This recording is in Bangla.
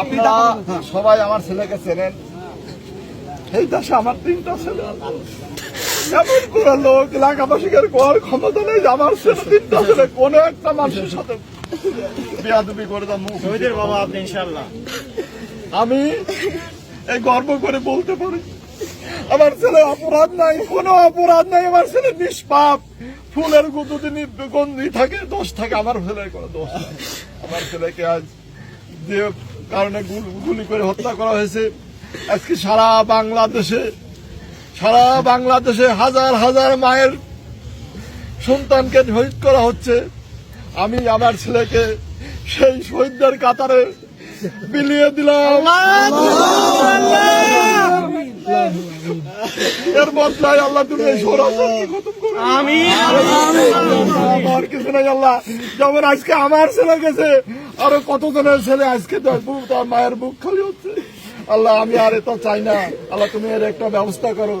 আপনারা সবাই আমার ছেলেকে চেনেন। এই দেশে আমার তিনটা ছেলে। এমন কোন লোক এলাকাবাসীকে কোয়ার ক্ষমতা নেই আমার ছেলে তিনটা ছেলে কোন একটা মানুষের সাথে বিয়াদবি করে শহীদের বাবা আপনি ইনশাল্লাহ আমি এই গর্ব করে বলতে পারি আমার ছেলে অপরাধ নাই কোনো অপরাধ নাই আমার ছেলে নিষ্পাপ। ফুলের যদি গন্ধি থাকে দোষ থাকে আমার ছেলের কোনো দোষ আমার ছেলেকে আজ যে কারণে গুল- করে হত্যা করা হয়েছে। আজকে সারা বাংলাদেশে সারা বাংলাদেশে হাজার হাজার মায়ের সন্তানকে শহীদ করা হচ্ছে। আমি আমার ছেলেকে সেই শহীদদের কাতারে বিলিয়ে দিলাম। এর বদলায় আল্লাহ তুমি এই আমার কিছু নাই আল্লাহ। যেমন আজকে আমার ছেলে গেছে আরও কতজনের ছেলে আজকে তার মায়ের বুক খালি হচ্ছে। আল্লাহ, আমি আর এটা চাই না। আল্লাহ, তুমি এর একটা ব্যবস্থা করো।